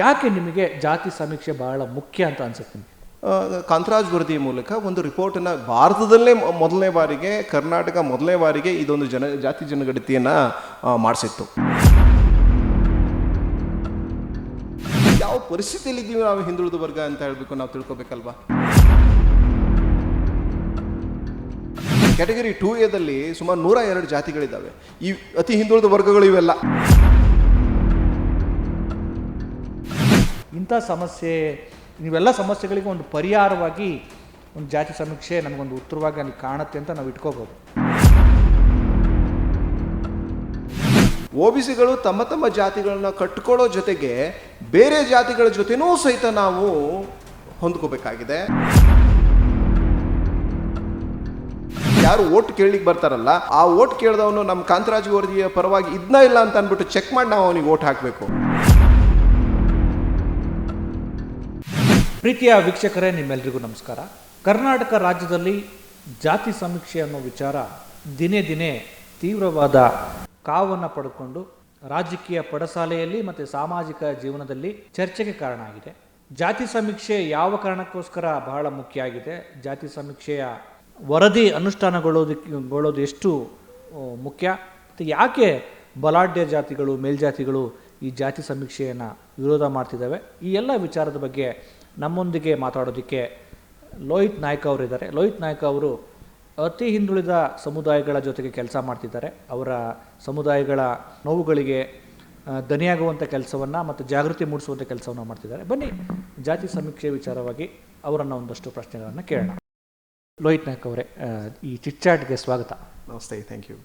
ಯಾಕೆ ನಿಮಗೆ ಜಾತಿ ಸಮೀಕ್ಷೆ ಬಹಳ ಮುಖ್ಯ ಅಂತ ಅನ್ಸುತ್ತೆ? ಕಾಂತರಾಜ್ ವರದಿ ಮೂಲಕ ಒಂದು ರಿಪೋರ್ಟನ್ನು ಭಾರತದಲ್ಲೇ ಮೊದಲನೇ ಬಾರಿಗೆ, ಕರ್ನಾಟಕ ಮೊದಲನೇ ಬಾರಿಗೆ ಇದೊಂದು ಜನ, ಜಾತಿ ಜನಗಣತಿಯನ್ನು ಮಾಡಿಸಿತ್ತು. ಯಾವ ಪರಿಸ್ಥಿತಿಯಲ್ಲಿ ಇದ್ದೀವಿ ನಾವು ಹಿಂದುಳಿದ ವರ್ಗ ಅಂತ ಹೇಳಬೇಕು ನಾವು ತಿಳ್ಕೊಬೇಕಲ್ವಾ? ಕ್ಯಾಟಗರಿ ಟೂ ಎದಲ್ಲಿ ಸುಮಾರು ನೂರ ಎರಡು ಜಾತಿಗಳಿದ್ದಾವೆ. ಈ ಅತಿ ಹಿಂದುಳಿದ ವರ್ಗಗಳು ಇವೆಲ್ಲ. ಇಂಥ ಸಮಸ್ಯೆ, ನೀವೆಲ್ಲ ಸಮಸ್ಯೆಗಳಿಗೆ ಒಂದು ಪರಿಹಾರವಾಗಿ ಒಂದು ಜಾತಿ ಸಮೀಕ್ಷೆ ನಮಗೊಂದು ಉತ್ತರವಾಗಿ ಅಲ್ಲಿ ಕಾಣುತ್ತೆ ಅಂತ ನಾವು ಇಟ್ಕೋಬೋದು. ಒ ಬಿ ಸಿಗಳು ತಮ್ಮ ತಮ್ಮ ಜಾತಿಗಳನ್ನ ಕಟ್ಕೊಳ್ಳೋ ಜೊತೆಗೆ ಬೇರೆ ಜಾತಿಗಳ ಜೊತೆನೂ ಸಹಿತ ನಾವು ಹೊಂದ್ಕೋಬೇಕಾಗಿದೆ. ಯಾರು ಓಟ್ ಕೇಳಲಿಕ್ಕೆ ಬರ್ತಾರಲ್ಲ, ಆ ಓಟ್ ಕೇಳಿದವನು ನಮ್ಮ ಕಾಂತರಾಜ್ ವರದಿಯ ಪರವಾಗಿ ಇದನ್ನ ಇಲ್ಲ ಅಂತ ಅಂದ್ಬಿಟ್ಟು ಚೆಕ್ ಮಾಡಿ ನಾವು ಅವನಿಗೆ ಓಟ್ ಹಾಕಬೇಕು. ಪ್ರೀತಿಯ ವೀಕ್ಷಕರೇ ನಿಮ್ಮೆಲ್ಲರಿಗೂ ನಮಸ್ಕಾರ. ಕರ್ನಾಟಕ ರಾಜ್ಯದಲ್ಲಿ ಜಾತಿ ಸಮೀಕ್ಷೆ ಅನ್ನೋ ವಿಚಾರ ದಿನೇ ದಿನೇ ತೀವ್ರವಾದ ಕಾವನ್ನು ಪಡ್ಕೊಂಡು ರಾಜಕೀಯ ಪಡಸಾಲೆಯಲ್ಲಿ ಮತ್ತು ಸಾಮಾಜಿಕ ಜೀವನದಲ್ಲಿ ಚರ್ಚೆಗೆ ಕಾರಣ ಆಗಿದೆ. ಜಾತಿ ಸಮೀಕ್ಷೆ ಯಾವ ಕಾರಣಕ್ಕೋಸ್ಕರ ಬಹಳ ಮುಖ್ಯ ಆಗಿದೆ? ಜಾತಿ ಸಮೀಕ್ಷೆಯ ವರದಿ ಅನುಷ್ಠಾನಗೊಳ್ಳೋದಕ್ಕೆ ಗೊಳ್ಳೋದು ಎಷ್ಟು ಮುಖ್ಯ? ಮತ್ತು ಯಾಕೆ ಬಲಾಢ್ಯ ಜಾತಿಗಳು, ಮೇಲ್ಜಾತಿಗಳು ಈ ಜಾತಿ ಸಮೀಕ್ಷೆಯನ್ನು ವಿರೋಧ ಮಾಡ್ತಿದ್ದಾವೆ? ಈ ಎಲ್ಲ ವಿಚಾರದ ಬಗ್ಗೆ ನಮ್ಮೊಂದಿಗೆ ಮಾತಾಡೋದಕ್ಕೆ ಲೋಹಿತ್ ನಾಯ್ಕ ಅವರು ಇದ್ದಾರೆ ಲೋಹಿತ್ ನಾಯ್ಕ ಅವರು ಅತಿ ಹಿಂದುಳಿದ ಸಮುದಾಯಗಳ ಜೊತೆಗೆ ಕೆಲಸ ಮಾಡ್ತಿದ್ದಾರೆ. ಅವರ ಸಮುದಾಯಗಳ ನೋವುಗಳಿಗೆ ದನಿಯಾಗುವಂಥ ಕೆಲಸವನ್ನು ಮತ್ತು ಜಾಗೃತಿ ಮೂಡಿಸುವಂಥ ಕೆಲಸವನ್ನು ಮಾಡ್ತಿದ್ದಾರೆ. ಬನ್ನಿ ಜಾತಿ ಸಮೀಕ್ಷೆ ವಿಚಾರವಾಗಿ ಅವರನ್ನು ಒಂದಷ್ಟು ಪ್ರಶ್ನೆಗಳನ್ನು ಕೇಳೋಣ. ಲೋಹಿತ್ ನಾಯ್ಕ ಅವರೇ ಈ ಚಿಚ್ಚಾಟ್ಗೆ ಸ್ವಾಗತ. ನಮಸ್ತೆ ಥ್ಯಾಂಕ್ ಯು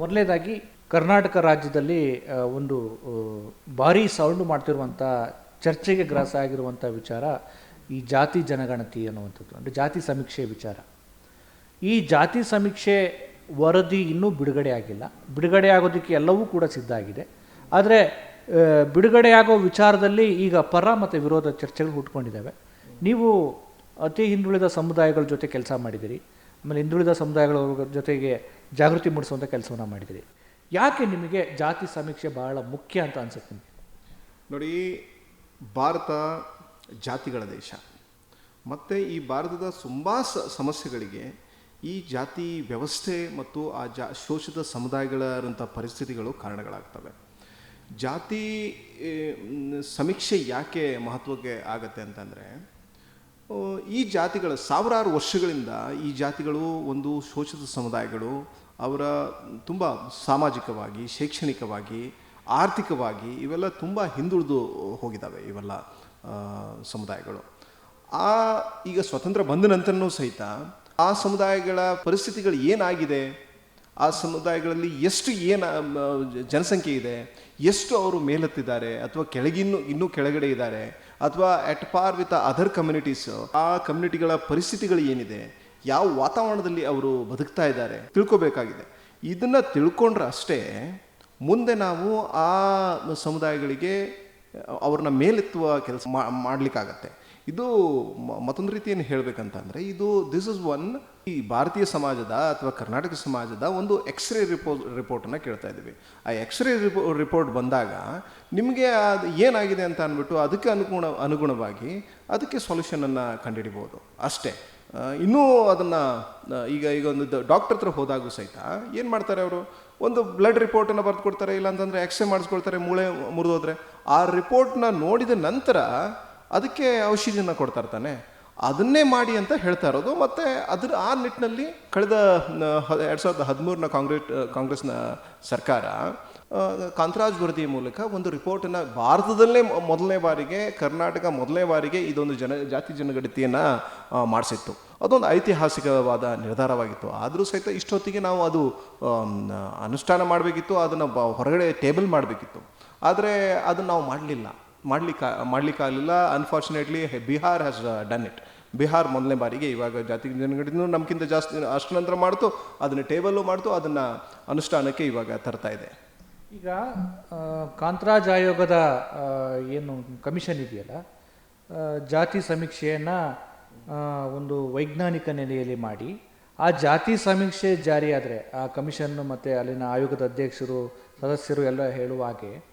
ಮೊದಲನೇದಾಗಿ ಕರ್ನಾಟಕ ರಾಜ್ಯದಲ್ಲಿ ಒಂದು ಭಾರಿ ಸೌಂಡು ಮಾಡ್ತಿರುವಂಥ ಚರ್ಚೆಗೆ ಗ್ರಾಸ ಆಗಿರುವಂಥ ವಿಚಾರ ಈ ಜಾತಿ ಜನಗಣತಿ ಅನ್ನುವಂಥದ್ದು ಅಂದರೆ ಜಾತಿ ಸಮೀಕ್ಷೆ ವಿಚಾರ. ಈ ಜಾತಿ ಸಮೀಕ್ಷೆ ವರದಿ ಇನ್ನೂ ಬಿಡುಗಡೆ ಆಗಿಲ್ಲ. ಬಿಡುಗಡೆ ಆಗೋದಕ್ಕೆ ಎಲ್ಲವೂ ಕೂಡ ಸಿದ್ಧ ಆಗಿದೆ. ಆದರೆ ಬಿಡುಗಡೆಯಾಗೋ ವಿಚಾರದಲ್ಲಿ ಈಗ ಪರ ಮತ್ತು ವಿರೋಧ ಚರ್ಚೆಗಳು ಹುಟ್ಕೊಂಡಿದ್ದಾವೆ. ನೀವು ಅತಿ ಹಿಂದುಳಿದ ಸಮುದಾಯಗಳ ಜೊತೆ ಕೆಲಸ ಮಾಡಿದಿರಿ ಆಮೇಲೆ ಹಿಂದುಳಿದ ಸಮುದಾಯಗಳ ಜೊತೆಗೆ ಜಾಗೃತಿ ಮೂಡಿಸುವಂಥ ಕೆಲಸವನ್ನು ಮಾಡಿದಿರಿ ಯಾಕೆ ನಿಮಗೆ ಜಾತಿ ಸಮೀಕ್ಷೆ ಬಹಳ ಮುಖ್ಯ ಅಂತ ಅನ್ಸುತ್ತೆ ನೋಡಿ ಭಾರತ ಜಾತಿಗಳ ದೇಶ. ಮತ್ತು ಈ ಭಾರತದ ತುಂಬ ಸಮಸ್ಯೆಗಳಿಗೆ ಈ ಜಾತಿ ವ್ಯವಸ್ಥೆ ಮತ್ತು ಆ ಜಾ, ಶೋಷಿತ ಸಮುದಾಯಗಳಂಥ ಪರಿಸ್ಥಿತಿಗಳು ಕಾರಣಗಳಾಗ್ತವೆ. ಜಾತಿ ಸಮೀಕ್ಷೆ ಯಾಕೆ ಮಹತ್ವಕ್ಕೆ ಆಗತ್ತೆ ಅಂತಂದರೆ ಈ ಜಾತಿಗಳ ಸಾವಿರಾರು ವರ್ಷಗಳಿಂದ ಈ ಜಾತಿಗಳು ಒಂದು ಶೋಷಿತ ಸಮುದಾಯಗಳು ಅವರ ತುಂಬ ಸಾಮಾಜಿಕವಾಗಿ, ಶೈಕ್ಷಣಿಕವಾಗಿ ಆರ್ಥಿಕವಾಗಿ ಇವೆಲ್ಲ ತುಂಬ ಹಿಂದುಳಿದು ಹೋಗಿದ್ದಾವೆ ಇವೆಲ್ಲ ಸಮುದಾಯಗಳು. ಆ, ಈಗ ಸ್ವತಂತ್ರ ಬಂದ ನಂತರನೂ ಸಹಿತ ಆ ಸಮುದಾಯಗಳ ಪರಿಸ್ಥಿತಿಗಳು ಏನಾಗಿದೆ? ಆ ಸಮುದಾಯಗಳಲ್ಲಿ ಎಷ್ಟು ಏನು ಜನಸಂಖ್ಯೆ ಇದೆ? ಎಷ್ಟು ಅವರು ಮೇಲೆತ್ತಿದ್ದಾರೆ? ಅಥವಾ ಕೆಳಗಿನ್ನು, ಇನ್ನೂ ಕೆಳಗಡೆ ಇದ್ದಾರೆ? ಅಥವಾ at par with other communities ಆ ಕಮ್ಯುನಿಟಿಗಳ ಪರಿಸ್ಥಿತಿಗಳು ಏನಿದೆ? ಯಾವ ವಾತಾವರಣದಲ್ಲಿ ಅವರು ಬದುಕ್ತಾ ಇದ್ದಾರೆ? ತಿಳ್ಕೊಬೇಕಾಗಿದೆ. ಇದನ್ನು ತಿಳ್ಕೊಂಡ್ರೆ ಅಷ್ಟೇ ಮುಂದೆ ನಾವು ಆ ಸಮುದಾಯಗಳಿಗೆ ಅವ್ರನ್ನ ಮೇಲೆತ್ತುವ ಕೆಲಸ ಮಾಡಲಿಕ್ಕಾಗತ್ತೆ. ಇದು ಮತ್ತೊಂದು ರೀತಿಯನ್ನು ಹೇಳಬೇಕಂತಂದರೆ, ಇದು ದಿಸ್ ಇಸ್ ಒನ್ ಈ ಭಾರತೀಯ ಸಮಾಜದ ಅಥವಾ ಕರ್ನಾಟಕ ಸಮಾಜದ ಒಂದು ಎಕ್ಸ್ರೇ ರಿಪೋ ರಿಪೋರ್ಟನ್ನು ಕೇಳ್ತಾ ಇದ್ದೀವಿ. ಆ ಎಕ್ಸ್ರೇ ರಿಪೋ ರಿಪೋರ್ಟ್ ಬಂದಾಗ ನಿಮಗೆ ಅದು ಏನಾಗಿದೆ ಅಂತ ಅಂದ್ಬಿಟ್ಟು ಅದಕ್ಕೆ ಅನುಗುಣ, ಅನುಗುಣವಾಗಿ ಅದಕ್ಕೆ ಸೊಲ್ಯೂಷನನ್ನು ಕಂಡುಹಿಡಿಬೋದು. ಅಷ್ಟೇ. ಇನ್ನೂ ಅದನ್ನು ಈಗ ಈಗ ಒಂದು ಡಾಕ್ಟರ್ ಹತ್ರ ಹೋದಾಗೂ ಸಹಿತ ಏನು ಮಾಡ್ತಾರೆ ಅವರು? ಒಂದು ಬ್ಲಡ್ ರಿಪೋರ್ಟನ್ನು ಬರೆದು ಕೊಡ್ತಾರೆ ಇಲ್ಲಾಂತಂದರೆ ಎಕ್ಸ್ರೇ ಮಾಡಿಸ್ಕೊಳ್ತಾರೆ, ಮೂಳೆ ಮುರಿದೋದ್ರೆ. ಆ ರಿಪೋರ್ಟ್ನ ನೋಡಿದ ನಂತರ ಅದಕ್ಕೆ ಔಷಧಿಯನ್ನು ಕೊಡ್ತಾರೆ ತಾನೆ ಅದನ್ನೇ ಮಾಡಿ ಅಂತ ಹೇಳ್ತಾ ಇರೋದು. ಮತ್ತು ಅದರ ಆ ನಿಟ್ಟಿನಲ್ಲಿ ಕಳೆದ ಎರಡು ಸಾವಿರದ ಹದಿಮೂರನ ಕಾಂಗ್ರೆಸ್ ಕಾಂಗ್ರೆಸ್ನ ಸರ್ಕಾರ ಕಾಂತರಾಜ್ ವರದಿಯ ಮೂಲಕ ಒಂದು ರಿಪೋರ್ಟನ್ನು ಭಾರತದಲ್ಲೇ ಮೊದಲನೇ ಬಾರಿಗೆ, ಕರ್ನಾಟಕ ಮೊದಲನೇ ಬಾರಿಗೆ ಇದೊಂದು ಜನ, ಜಾತಿ ಜನಗಣತಿಯನ್ನು ಮಾಡಿಸಿತ್ತು. ಅದೊಂದು ಐತಿಹಾಸಿಕವಾದ ನಿರ್ಧಾರವಾಗಿತ್ತು. ಆದರೂ ಸಹಿತ ಇಷ್ಟೊತ್ತಿಗೆ ನಾವು ಅದು ಅನುಷ್ಠಾನ ಮಾಡಬೇಕಿತ್ತು, ಅದನ್ನು ಬ, ಹೊರಗಡೆ ಟೇಬಲ್ ಮಾಡಬೇಕಿತ್ತು. ಆದರೆ ಅದನ್ನು ನಾವು ಮಾಡಲಿಲ್ಲ. ಮಾಡಲಿಕ್ಕೆ ಮಾಡಲಿಕ್ಕಾಗಲಿಲ್ಲ unfortunately Bihar has done it Bihar ಮೊದಲನೇ ಬಾರಿಗೆ ಇವಾಗ ಜಾತಿ ಜನಗಣತಿನೂ ನಮ್ಗಿಂತ ಜಾಸ್ತಿ ಅಷ್ಟು ನಂತರ ಮಾಡ್ತು, ಅದನ್ನು ಟೇಬಲ್ಲು ಮಾಡ್ತು, ಅದನ್ನು ಅನುಷ್ಠಾನಕ್ಕೆ ಇವಾಗ ತರ್ತಾ ಇದೆ. ಈಗ ಕಾಂತರಾಜ್ ಆಯೋಗದ ಏನು ಕಮಿಷನ್ ಇದೆಯಲ್ಲ ಜಾತಿ ಸಮೀಕ್ಷೆಯನ್ನು ಒಂದು ವೈಜ್ಞಾನಿಕ ನೆಲೆಯಲ್ಲಿ ಮಾಡಿ, ಆ ಜಾತಿ ಸಮೀಕ್ಷೆ ಜಾರಿಯಾದರೆ, ಆ ಕಮಿಷನ್ನು ಮತ್ತು ಅಲ್ಲಿನ ಆಯೋಗದ ಅಧ್ಯಕ್ಷರು, ಸದಸ್ಯರು ಎಲ್ಲ ಹೇಳುವ ಹಾಗೆ,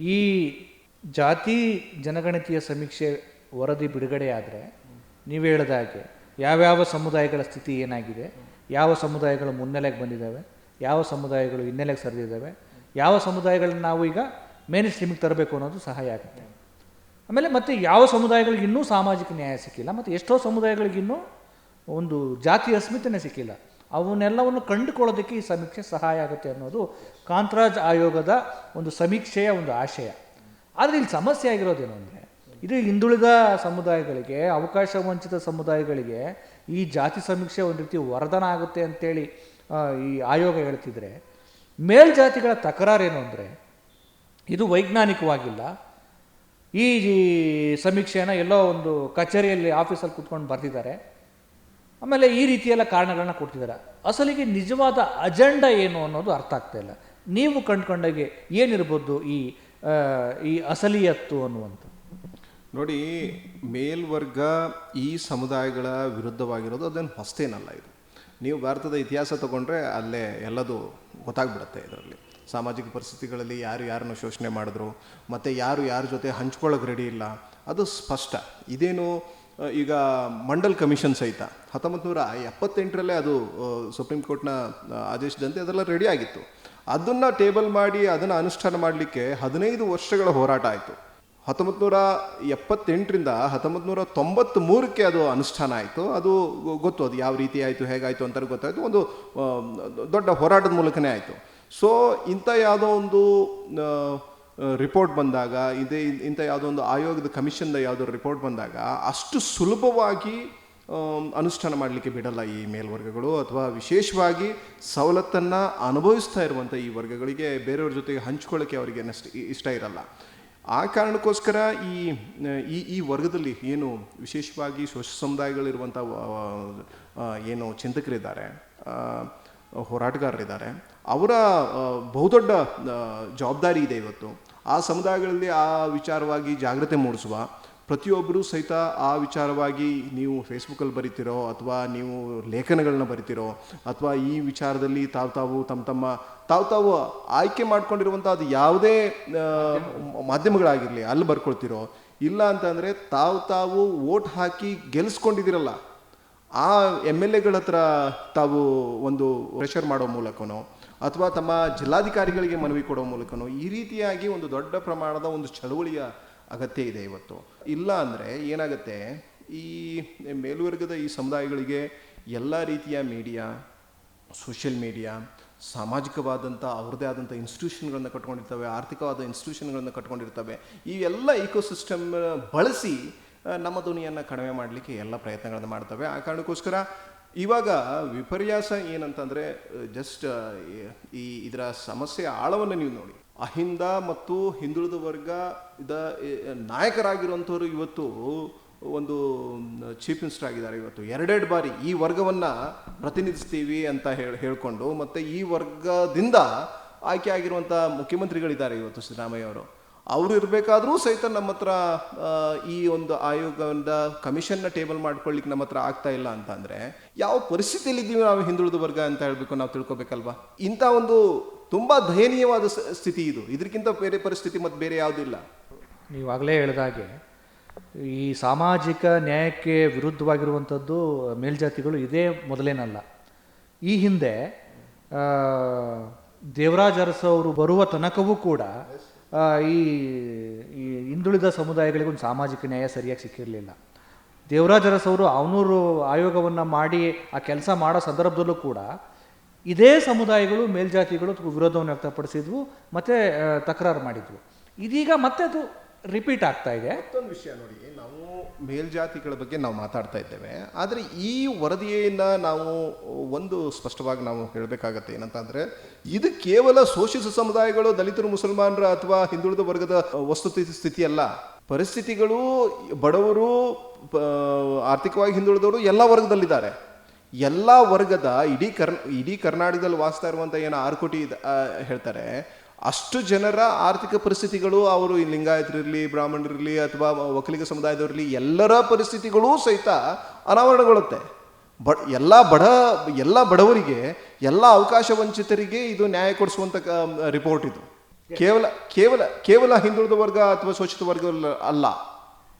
ಈ ಜಾತಿ ಜನಗಣತಿಯ ಸಮೀಕ್ಷೆ ವರದಿ ಬಿಡುಗಡೆಯಾದರೆ, ನೀವು ಹೇಳಿದ ಹಾಗೆ, ಯಾವ್ಯಾವ ಸಮುದಾಯಗಳ ಸ್ಥಿತಿ ಏನಾಗಿದೆ, ಯಾವ ಸಮುದಾಯಗಳು ಮುನ್ನೆಲೆಗೆ ಬಂದಿದ್ದಾವೆ, ಯಾವ ಸಮುದಾಯಗಳು ಹಿನ್ನೆಲೆಗೆ ಸರಿದಿದ್ದಾವೆ, ಯಾವ ಸಮುದಾಯಗಳನ್ನ ನಾವು ಈಗ ಮೇನ್ ಸ್ಟ್ರೀಮಿಗೆ ತರಬೇಕು ಅನ್ನೋದು ಸಹಾಯ ಆಗುತ್ತೆ. ಆಮೇಲೆ ಮತ್ತೆ ಯಾವ ಸಮುದಾಯಗಳಿಗಿನ್ನೂ ಸಾಮಾಜಿಕ ನ್ಯಾಯ ಸಿಕ್ಕಿಲ್ಲ, ಮತ್ತು ಎಷ್ಟೋ ಸಮುದಾಯಗಳಿಗಿನ್ನೂ ಒಂದು ಜಾತಿ ಅಸ್ಮಿತೆನೇ ಸಿಕ್ಕಿಲ್ಲ. ಅವನ್ನೆಲ್ಲವನ್ನು ಕಂಡುಕೊಳ್ಳೋದಕ್ಕೆ ಈ ಸಮೀಕ್ಷೆ ಸಹಾಯ ಆಗುತ್ತೆ ಅನ್ನೋದು ಕಾಂತರಾಜ್ ಆಯೋಗದ ಒಂದು ಸಮೀಕ್ಷೆಯ ಒಂದು ಆಶಯ. ಆದರೆ ಇಲ್ಲಿ ಸಮಸ್ಯೆ ಆಗಿರೋದೇನು ಅಂದರೆ, ಇದು ಹಿಂದುಳಿದ ಸಮುದಾಯಗಳಿಗೆ, ಅವಕಾಶ ವಂಚಿತ ಸಮುದಾಯಗಳಿಗೆ ಈ ಜಾತಿ ಸಮೀಕ್ಷೆ ಒಂದು ರೀತಿ ವರದಾನ ಆಗುತ್ತೆ ಅಂತೇಳಿ ಈ ಆಯೋಗ ಹೇಳ್ತಿದ್ರೆ, ಮೇಲ್ಜಾತಿಗಳ ತಕರಾರೇನು ಅಂದರೆ, ಇದು ವೈಜ್ಞಾನಿಕವಾಗಿಲ್ಲ. ಈ ಸಮೀಕ್ಷೆಯನ್ನು ಎಲ್ಲೋ ಒಂದು ಕಚೇರಿಯಲ್ಲಿ ಆಫೀಸಲ್ಲಿ ಕೂತ್ಕೊಂಡು ಬರ್ತಿದ್ದಾರೆ. ಆಮೇಲೆ ಈ ರೀತಿಯೆಲ್ಲ ಕಾರಣಗಳನ್ನ ಕೊಡ್ತಿದ್ದಾರೆ. ಅಸಲಿಗೆ ನಿಜವಾದ ಅಜೆಂಡಾ ಏನು ಅನ್ನೋದು ಅರ್ಥ ಆಗ್ತಾ ಇಲ್ಲ. ನೀವು ಕಂಡ್ಕೊಂಡಾಗೆ ಏನಿರ್ಬೋದು ಈ ಈ ಅಸಲಿಯತ್ತು ಅನ್ನುವಂಥ ನೋಡಿ, ಮೇಲ್ವರ್ಗ ಈ ಸಮುದಾಯಗಳ ವಿರುದ್ಧವಾಗಿರೋದು ಅದೇನು ಹೊಸ್ತೇನಲ್ಲ ಇದು. ನೀವು ಭಾರತದ ಇತಿಹಾಸ ತಗೊಂಡ್ರೆ ಅಲ್ಲೇ ಎಲ್ಲದೂ ಗೊತ್ತಾಗ್ಬಿಡುತ್ತೆ ಇದರಲ್ಲಿ. ಸಾಮಾಜಿಕ ಪರಿಸ್ಥಿತಿಗಳಲ್ಲಿ ಯಾರು ಯಾರನ್ನು ಶೋಷಣೆ ಮಾಡಿದ್ರು, ಮತ್ತು ಯಾರು ಯಾರ ಜೊತೆ ಹಂಚ್ಕೊಳ್ಳೋಕೆ ರೆಡಿ ಇಲ್ಲ, ಅದು ಸ್ಪಷ್ಟ. ಇದೇನು ಈಗ ಮಂಡಲ್ ಕಮಿಷನ್ ಸಹಿತ ಹತ್ತೊಂಬತ್ತು ನೂರ ಎಪ್ಪತ್ತೆಂಟರಲ್ಲೇ ಅದು ಸುಪ್ರೀಂ ಕೋರ್ಟ್ನ ಆದೇಶದಂತೆ ಅದೆಲ್ಲ ರೆಡಿ ಆಗಿತ್ತು. ಅದನ್ನು ಟೇಬಲ್ ಮಾಡಿ, ಅದನ್ನು ಅನುಷ್ಠಾನ ಮಾಡಲಿಕ್ಕೆ ಹದಿನೈದು ವರ್ಷಗಳ ಹೋರಾಟ ಆಯಿತು. ಹತ್ತೊಂಬತ್ತು ನೂರ ಎಪ್ಪತ್ತೆಂಟರಿಂದ ಹತ್ತೊಂಬತ್ತು ನೂರ ತೊಂಬತ್ತ್ಮೂರಕ್ಕೆ ಅದು ಅನುಷ್ಠಾನ ಆಯಿತು. ಅದು ಗೊತ್ತು, ಅದು ಯಾವ ರೀತಿ ಆಯಿತು, ಹೇಗಾಯಿತು ಅಂತ ಗೊತ್ತಾಯಿತು. ಒಂದು ದೊಡ್ಡ ಹೋರಾಟದ ಮೂಲಕನೇ ಆಯಿತು. ಸೊ ಇಂಥ ಯಾವುದೋ ಒಂದು ರಿಪೋರ್ಟ್ ಬಂದಾಗ, ಇದೇ ಇಂಥ ಯಾವುದೋ ಒಂದು ಆಯೋಗದ ಕಮಿಷನ್ದ ಯಾವುದೋ ರಿಪೋರ್ಟ್ ಬಂದಾಗ, ಅಷ್ಟು ಸುಲಭವಾಗಿ ಅನುಷ್ಠಾನ ಮಾಡಲಿಕ್ಕೆ ಬಿಡಲ್ಲ ಈ ಮೇಲ್ವರ್ಗಗಳು, ಅಥವಾ ವಿಶೇಷವಾಗಿ ಸವಲತ್ತನ್ನು ಅನುಭವಿಸ್ತಾ ಇರುವಂಥ ಈ ವರ್ಗಗಳಿಗೆ ಬೇರೆಯವ್ರ ಜೊತೆಗೆ ಹಂಚ್ಕೊಳ್ಳೋಕ್ಕೆ ಅವರಿಗೆ ನಷ್ಟ ಇಷ್ಟ ಇರಲ್ಲ. ಆ ಕಾರಣಕ್ಕೋಸ್ಕರ ಈ ಈ ಈ ವರ್ಗದಲ್ಲಿ ಏನು ವಿಶೇಷವಾಗಿ ಶೋಷ ಸಮುದಾಯಗಳಿರುವಂಥ ಏನು ಚಿಂತಕರಿದ್ದಾರೆ ಹೋರಾಟಗಾರರಿದ್ದಾರೆ. ಅವರ ಬಹುದೊಡ್ಡ ಜವಾಬ್ದಾರಿ ಇದೆ ಇವತ್ತು. ಆ ಸಮುದಾಯಗಳಲ್ಲಿ ಆ ವಿಚಾರವಾಗಿ ಜಾಗ್ರತೆ ಮೂಡಿಸುವ, ಪ್ರತಿಯೊಬ್ಬರೂ ಸಹಿತ ಆ ವಿಚಾರವಾಗಿ ನೀವು ಫೇಸ್ಬುಕ್ಕಲ್ಲಿ ಬರಿತೀರೋ ಅಥವಾ ನೀವು ಲೇಖನಗಳನ್ನ ಬರಿತೀರೋ ಅಥವಾ ಈ ವಿಚಾರದಲ್ಲಿ ತಾವು ತಾವು ತಮ್ಮ ತಮ್ಮ, ತಾವು ತಾವು ಆಯ್ಕೆ ಮಾಡ್ಕೊಂಡಿರುವಂಥ ಅದು ಯಾವುದೇ ಮಾಧ್ಯಮಗಳಾಗಿರಲಿ, ಅಲ್ಲಿ ಬರ್ಕೊಳ್ತಿರೋ, ಇಲ್ಲ ಅಂತಂದರೆ ತಾವು ತಾವು ವೋಟ್ ಹಾಕಿ ಗೆಲ್ಲಿಸ್ಕೊಂಡಿದ್ದೀರಲ್ಲ ಆ ಎಂ ಎಲ್ ಎಗಳ ಹತ್ರ ತಾವು ಒಂದು ಪ್ರೆಷರ್ ಮಾಡೋ ಮೂಲಕನೋ, ಅಥವಾ ತಮ್ಮ ಜಿಲ್ಲಾಧಿಕಾರಿಗಳಿಗೆ ಮನವಿ ಕೊಡೋ ಮೂಲಕನೋ, ಈ ರೀತಿಯಾಗಿ ಒಂದು ದೊಡ್ಡ ಪ್ರಮಾಣದ ಒಂದು ಚಳುವಳಿಯ ಅಗತ್ಯ ಇದೆ ಇವತ್ತು. ಇಲ್ಲ ಅಂದರೆ ಏನಾಗುತ್ತೆ, ಈ ಮೇಲ್ವರ್ಗದ ಈ ಸಮುದಾಯಗಳಿಗೆ ಎಲ್ಲ ರೀತಿಯ ಮೀಡಿಯಾ, ಸೋಷಿಯಲ್ ಮೀಡಿಯಾ, ಸಾಮಾಜಿಕವಾದಂಥ, ಅವ್ರದ್ದೇ ಆದಂಥ ಇನ್ಸ್ಟಿಟ್ಯೂಷನ್ಗಳನ್ನು ಕಟ್ಕೊಂಡಿರ್ತವೆ, ಆರ್ಥಿಕವಾದ ಇನ್ಸ್ಟಿಟ್ಯೂಷನ್ಗಳನ್ನು ಕಟ್ಕೊಂಡಿರ್ತವೆ, ಈ ಎಲ್ಲ ಇಕೋಸಿಸ್ಟಮ್ ಬಳಸಿ ನಮ್ಮ ಧ್ವನಿಯನ್ನು ಕಡಿಮೆ ಮಾಡಲಿಕ್ಕೆ ಎಲ್ಲ ಪ್ರಯತ್ನಗಳನ್ನು ಮಾಡ್ತವೆ. ಆ ಕಾರಣಕ್ಕೋಸ್ಕರ ಇವಾಗ ವಿಪರ್ಯಾಸ ಏನಂತಂದರೆ ಜಸ್ಟ್ ಈ ಇದರ ಸಮಸ್ಯೆ ಆಳವನ್ನು ನೀವು ನೋಡಿ. ಅಹಿಂದ ಮತ್ತು ಹಿಂದುಳಿದ ವರ್ಗ ಇದ ನಾಯಕರಾಗಿರುವಂಥವ್ರು ಇವತ್ತು ಒಂದು ಚೀಫ್ ಮಿನಿಸ್ಟರ್ ಆಗಿದ್ದಾರೆ ಇವತ್ತು. ಎರಡೆರಡು ಬಾರಿ ಈ ವರ್ಗವನ್ನು ಪ್ರತಿನಿಧಿಸ್ತೀವಿ ಅಂತ ಹೇಳಿ, ಹೇಳ್ಕೊಂಡು ಮತ್ತು ಈ ವರ್ಗದಿಂದ ಆಯ್ಕೆ ಆಗಿರುವಂಥ ಮುಖ್ಯಮಂತ್ರಿಗಳಿದ್ದಾರೆ ಇವತ್ತು ಸಿದ್ದರಾಮಯ್ಯ ಅವರು. ಅವರು ಇರಬೇಕಾದರೂ ಸಹಿತ ನಮ್ಮ ಹತ್ರ ಈ ಒಂದು ಆಯೋಗದ ಕಮಿಷನ್ನ ಟೇಬಲ್ ಮಾಡ್ಕೊಳ್ಳಿಕ್ಕೆ ನಮ್ಮ ಹತ್ರ ಆಗ್ತಾ ಇಲ್ಲ ಅಂತ ಅಂದರೆ ಯಾವ ಪರಿಸ್ಥಿತಿಯಲ್ಲಿ ಇದ್ದೀವಿ ನಾವು ಹಿಂದುಳಿದ ವರ್ಗ ಅಂತ ಹೇಳಬೇಕು ನಾವು ತಿಳ್ಕೊಬೇಕಲ್ವಾ? ಇಂಥ ಒಂದು ತುಂಬ ದಯನೀಯವಾದ ಸ್ಥಿತಿ ಇದು. ಇದಕ್ಕಿಂತ ಬೇರೆ ಪರಿಸ್ಥಿತಿ ಮತ್ತು ಬೇರೆ ಯಾವುದೂ ಇಲ್ಲ. ನೀವಾಗಲೇ ಹೇಳಿದಾಗೆ ಈ ಸಾಮಾಜಿಕ ನ್ಯಾಯಕ್ಕೆ ವಿರುದ್ಧವಾಗಿರುವಂಥದ್ದು ಮೇಲ್ಜಾತಿಗಳು ಇದೇ ಮೊದಲೇನಲ್ಲ. ಈ ಹಿಂದೆ ದೇವರಾಜ ದೇವರಾಜ್ ಅರಸು ಅವರು ಬರುವ ತನಕವೂ ಕೂಡ ಈ ಈ ಹಿಂದುಳಿದ ಸಮುದಾಯಗಳಿಗೆ ಒಂದು ಸಾಮಾಜಿಕ ನ್ಯಾಯ ಸರಿಯಾಗಿ ಸಿಕ್ಕಿರಲಿಲ್ಲ. ದೇವರಾಜರಸ್ ಅವರು ಅವನೂರು ಆಯೋಗವನ್ನು ಮಾಡಿ ಆ ಕೆಲಸ ಮಾಡೋ ಸಂದರ್ಭದಲ್ಲೂ ಕೂಡ ಇದೇ ಸಮುದಾಯಗಳು, ಮೇಲ್ಜಾತಿಗಳು ವಿರೋಧವನ್ನು ವ್ಯಕ್ತಪಡಿಸಿದ್ವು, ಮತ್ತು ತಕರಾರು ಮಾಡಿದ್ವು. ಇದೀಗ ಮತ್ತೆ ಅದು ರಿಪೀಟ್ ಆಗ್ತಾ ಇದೆ. ಮತ್ತೊಂದು ವಿಷಯ ನೋಡಿ, ನಾವು ಮೇಲ್ಜಾತಿಗಳ ಬಗ್ಗೆ ನಾವು ಮಾತಾಡ್ತಾ ಇದ್ದೇವೆ. ಆದರೆ ಈ ವರದಿಯನ್ನು ನಾವು ಒಂದು ಸ್ಪಷ್ಟವಾಗಿ ನಾವು ಹೇಳಬೇಕಾಗತ್ತೆ ಏನಂತಂದರೆ, ಇದು ಕೇವಲ ಶೋಷಿತ ಸಮುದಾಯಗಳು, ದಲಿತರು, ಮುಸಲ್ಮಾನರ ಅಥವಾ ಹಿಂದುಳಿದ ವರ್ಗದ ವಸ್ತು ಸ್ಥಿತಿ ಅಲ್ಲ ಪರಿಸ್ಥಿತಿಗಳು ಬಡವರು ಆರ್ಥಿಕವಾಗಿ ಹಿಂದುಳಿದವರು ಎಲ್ಲ ವರ್ಗದಲ್ಲಿದ್ದಾರೆ. ಎಲ್ಲ ವರ್ಗದ ಇಡೀ ಕರ್ ಇಡೀ ಕರ್ನಾಟಕದಲ್ಲಿ ವಾಸ್ತಾ ಇರುವಂಥ ಏನು ಆರು ಕೋಟಿ ಹೇಳ್ತಾರೆ ಅಷ್ಟು ಜನರ ಆರ್ಥಿಕ ಪರಿಸ್ಥಿತಿಗಳು ಅವರು ಈ ಲಿಂಗಾಯತರಿರಲಿ ಬ್ರಾಹ್ಮಣರಿರಲಿ ಅಥವಾ ಒಕ್ಕಲಿಗ ಸಮುದಾಯದವರಲ್ಲಿ ಎಲ್ಲರ ಪರಿಸ್ಥಿತಿಗಳೂ ಸಹಿತ ಅನಾವರಣಗೊಳ್ಳುತ್ತೆ. ಬ ಎಲ್ಲ ಬಡ, ಎಲ್ಲ ಬಡವರಿಗೆ, ಎಲ್ಲ ಅವಕಾಶ ವಂಚಿತರಿಗೆ ಇದು ನ್ಯಾಯ ಕೊಡಿಸುವಂಥ ರಿಪೋರ್ಟ್ ಇದು. ಕೇವಲ ಕೇವಲ ಕೇವಲ ಹಿಂದುಳಿದ ವರ್ಗ ಅಥವಾ ಶೋಷಿತ ವರ್ಗ ಅಲ್ಲ.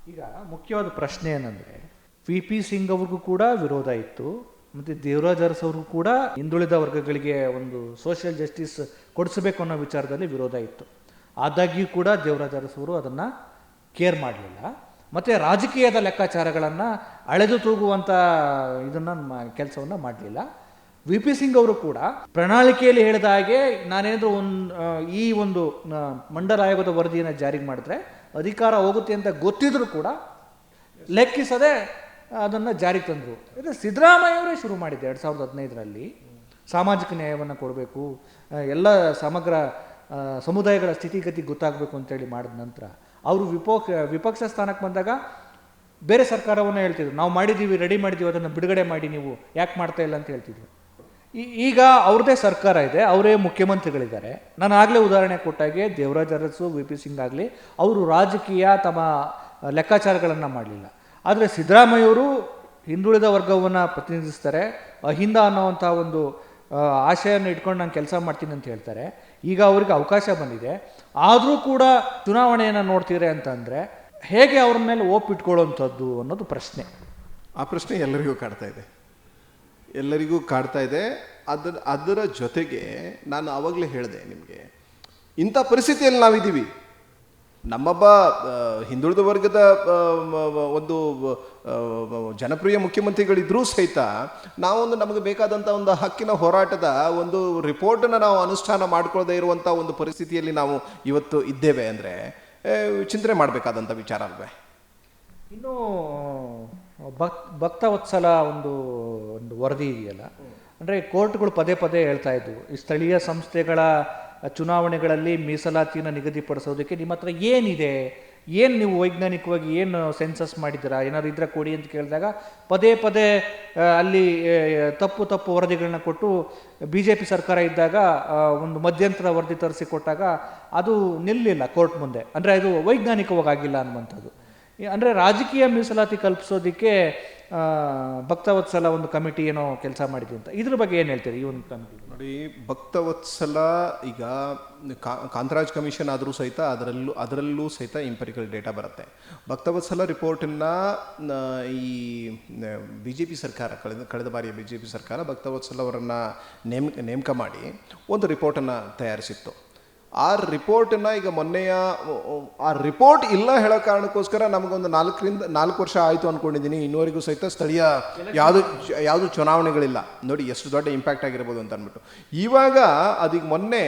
ಈಗ ಮುಖ್ಯವಾದ ಪ್ರಶ್ನೆ ಏನಂದ್ರೆ, ವಿ ಪಿ ಸಿಂಗ್ ಅವ್ರಿಗೂ ಕೂಡ ವಿರೋಧ ಇತ್ತು. ಮತ್ತು ದೇವರಾಜ್ ಅರಸ್ ಅವ್ರಿಗೂ ಕೂಡ ಹಿಂದುಳಿದ ವರ್ಗಗಳಿಗೆ ಒಂದು ಸೋಷಿಯಲ್ ಜಸ್ಟಿಸ್ ಕೊಡಿಸಬೇಕು ಅನ್ನೋ ವಿಚಾರದಲ್ಲಿ ವಿರೋಧ ಇತ್ತು. ಆದಾಗ್ಯೂ ಕೂಡ ದೇವರಾಜ್ ಅರಸ್ ಅವರು ಅದನ್ನು ಕೇರ್ ಮಾಡಲಿಲ್ಲ. ಮತ್ತು ರಾಜಕೀಯದ ಲೆಕ್ಕಾಚಾರಗಳನ್ನು ಅಳೆದು ತೂಗುವಂಥ ಇದನ್ನು ಕೆಲಸವನ್ನು ಮಾಡಲಿಲ್ಲ. ವಿ ಪಿ ಸಿಂಗ್ ಅವರು ಕೂಡ ಪ್ರಣಾಳಿಕೆಯಲ್ಲಿ ಹೇಳಿದ ಹಾಗೆ ನಾನೇನಾದರೂ ಒಂದು ಈ ಒಂದು ಮಂಡಲ ಆಯೋಗದ ವರದಿಯನ್ನು ಜಾರಿಗೆ ಮಾಡಿದ್ರೆ ಅಧಿಕಾರ ಹೋಗುತ್ತೆ ಅಂತ ಗೊತ್ತಿದ್ರೂ ಕೂಡ ಲೆಕ್ಕಿಸದೆ ಅದನ್ನು ಜಾರಿಗೆ ತಂದರು. ಇದು ಸಿದ್ದರಾಮಯ್ಯವರೇ ಶುರು ಮಾಡಿದ್ದೆ ಎರಡು ಸಾವಿರದ ಹದಿನೈದರಲ್ಲಿ. ಸಾಮಾಜಿಕ ನ್ಯಾಯವನ್ನು ಕೊಡಬೇಕು ಎಲ್ಲ ಸಮಗ್ರ ಸಮುದಾಯಗಳ ಸ್ಥಿತಿಗತಿ ಗೊತ್ತಾಗಬೇಕು ಅಂತೇಳಿ ಮಾಡಿದ ನಂತರ, ಅವರು ವಿಪೋ, ವಿಪಕ್ಷ ಸ್ಥಾನಕ್ಕೆ ಬಂದಾಗ ಬೇರೆ ಸರ್ಕಾರವನ್ನು ಹೇಳ್ತಿದ್ರು, ನಾವು ಮಾಡಿದ್ದೀವಿ ರೆಡಿ ಮಾಡಿದ್ದೀವಿ ಅದನ್ನು ಬಿಡುಗಡೆ ಮಾಡಿ ನೀವು, ಯಾಕೆ ಮಾಡ್ತಾ ಇಲ್ಲ? ಅಂತ ಹೇಳ್ತಿದ್ರು. ಈಗ ಅವ್ರದ್ದೇ ಸರ್ಕಾರ ಇದೆ, ಅವರೇ ಮುಖ್ಯಮಂತ್ರಿಗಳಿದ್ದಾರೆ. ನಾನು ಆಗಲೇ ಉದಾಹರಣೆ ಕೊಟ್ಟಾಗೆ ದೇವರಾಜ್ ಅರಸು, ವಿ ಪಿ ಸಿಂಗ್ ಆಗಲಿ, ಅವರು ರಾಜಕೀಯ ತಮ್ಮ ಲೆಕ್ಕಾಚಾರಗಳನ್ನು ಮಾಡಲಿಲ್ಲ. ಆದರೆ ಸಿದ್ದರಾಮಯ್ಯವರು ಹಿಂದುಳಿದ ವರ್ಗವನ್ನು ಪ್ರತಿನಿಧಿಸ್ತಾರೆ. ಅಹಿಂದ ಅನ್ನೋವಂಥ ಒಂದು ಆಶಯವನ್ನು ಇಟ್ಕೊಂಡು ನಾನು ಕೆಲಸ ಮಾಡ್ತೀನಿ ಅಂತ ಹೇಳ್ತಾರೆ. ಈಗ ಅವ್ರಿಗೆ ಅವಕಾಶ ಬಂದಿದೆ. ಆದರೂ ಕೂಡ ಚುನಾವಣೆಯನ್ನು ನೋಡ್ತೀರಿ ಅಂತಂದರೆ ಹೇಗೆ ಅವ್ರ ಮೇಲೆ ಓಪ್ ಇಟ್ಕೊಳ್ಳೋವಂಥದ್ದು ಅನ್ನೋದು ಪ್ರಶ್ನೆ. ಆ ಪ್ರಶ್ನೆ ಎಲ್ಲರಿಗೂ ಕಾಡ್ತಾ ಇದೆ. ಎಲ್ಲರಿಗೂ ಕಾಡ್ತಾ ಇದೆ. ಅದರ ಅದರ ಜೊತೆಗೆ ನಾನು ಆವಾಗಲೇ ಹೇಳಿದೆ ನಿಮಗೆ, ಇಂಥ ಪರಿಸ್ಥಿತಿಯಲ್ಲಿ ನಾವಿದ್ದೀವಿ. ನಮ್ಮೊಬ್ಬ ಹಿಂದುಳಿದ ವರ್ಗದ ಒಂದು ಜನಪ್ರಿಯ ಮುಖ್ಯಮಂತ್ರಿಗಳಿದ್ರೂ ಸಹಿತ ನಾವೊಂದು ನಮಗೆ ಬೇಕಾದಂಥ ಒಂದು ಹಕ್ಕಿನ ಹೋರಾಟದ ಒಂದು ರಿಪೋರ್ಟನ್ನು ನಾವು ಅನುಷ್ಠಾನ ಮಾಡ್ಕೊಳ್ಳದೆ ಇರುವಂಥ ಒಂದು ಪರಿಸ್ಥಿತಿಯಲ್ಲಿ ನಾವು ಇವತ್ತು ಇದ್ದೇವೆ ಅಂದರೆ ಚಿಂತನೆ ಮಾಡಬೇಕಾದಂಥ ವಿಚಾರ ಅಲ್ವೇ? ಇನ್ನು, ಭಕ್, ಭಕ್ತವತ್ಸಲ ಒಂದು ಒಂದು ವರದಿ ಇದೆಯಲ್ಲ? ಅಂದರೆ ಕೋರ್ಟ್ಗಳು ಪದೇ ಪದೇ ಹೇಳ್ತಾ ಇದ್ವು, ಈ ಸ್ಥಳೀಯ ಸಂಸ್ಥೆಗಳ ಚುನಾವಣೆಗಳಲ್ಲಿ ಮೀಸಲಾತಿಯನ್ನು ನಿಗದಿಪಡಿಸೋದಕ್ಕೆ ನಿಮ್ಮ ಹತ್ರ ಏನಿದೆ? ಏನು ನೀವು ವೈಜ್ಞಾನಿಕವಾಗಿ ಏನು ಸೆನ್ಸಸ್ ಮಾಡಿದ್ದೀರಾ? ಏನಾದ್ರು ಇದ್ರೆ ಕೊಡಿ ಅಂತ ಕೇಳಿದಾಗ ಪದೇ ಪದೇ ಅಲ್ಲಿ ತಪ್ಪು ತಪ್ಪು ವರದಿಗಳನ್ನ ಕೊಟ್ಟು ಬಿ ಜೆ ಪಿ ಸರ್ಕಾರ ಇದ್ದಾಗ ಒಂದು ಮಧ್ಯಂತರ ವರದಿ ತರಿಸಿ ಕೊಟ್ಟಾಗ ಅದು ನಿಲ್ಲಿಲ್ಲ ಕೋರ್ಟ್ ಮುಂದೆ. ಅಂದರೆ ಅದು ವೈಜ್ಞಾನಿಕವಾಗಿ ಆಗಿಲ್ಲ ಅನ್ನುವಂಥದ್ದು. ಅಂದ್ರೆ ರಾಜಕೀಯ ಮೀಸಲಾತಿ ಕಲ್ಪಿಸೋದಕ್ಕೆ ಭಕ್ತವತ್ಸಲ ಒಂದು ಕಮಿಟಿ ಏನೋ ಕೆಲಸ ಮಾಡಿದೆ ಅಂತ. ಇದ್ರ ಬಗ್ಗೆ ಏನು ಹೇಳ್ತೀರಿ ಈ ಒಂದು ಕಮಿಟಿ? ನೋಡಿ, ಭಕ್ತವತ್ಸಲ ಈಗ ಕಾಂತರಾಜ್ ಕಮಿಷನ್ ಆದರೂ ಸಹಿತ ಅದರಲ್ಲೂ ಅದರಲ್ಲೂ ಸಹಿತ ಇಂಪೆರಿಕಲ್ ಡೇಟಾ ಬರುತ್ತೆ. ಭಕ್ತವತ್ಸಲ ರಿಪೋರ್ಟನ್ನು ಈ ಬಿ ಜೆ ಪಿ ಸರ್ಕಾರ, ಕಳೆದ ಕಳೆದ ಬಾರಿಯ ಬಿ ಜೆ ಪಿ ಸರ್ಕಾರ ಭಕ್ತವತ್ಸಲ ಅವರನ್ನು ನೇಮ್, ನೇಮಕ ಮಾಡಿ ಒಂದು ರಿಪೋರ್ಟನ್ನು ತಯಾರಿಸಿತ್ತು. ಆ ರಿಪೋರ್ಟನ್ನ ಈಗ ಮೊನ್ನೆಯ, ಆ ರಿಪೋರ್ಟ್ ಇಲ್ಲ ಹೇಳೋ ಕಾರಣಕ್ಕೋಸ್ಕರ ನಮಗೊಂದು ನಾಲ್ಕರಿಂದ, ನಾಲ್ಕು ವರ್ಷ ಆಯಿತು ಅಂದ್ಕೊಂಡಿದ್ದೀನಿ ಇನ್ನೂವರೆಗೂ ಸಹಿತ ಸ್ಥಳೀಯ ಯಾವುದು ಯಾವುದು ಚುನಾವಣೆಗಳಿಲ್ಲ. ನೋಡಿ, ಎಷ್ಟು ದೊಡ್ಡ ಇಂಪ್ಯಾಕ್ಟ್ ಆಗಿರ್ಬೋದು ಅಂತ ಅಂದ್ಬಿಟ್ಟು. ಇವಾಗ ಅದೀಗ ಮೊನ್ನೆ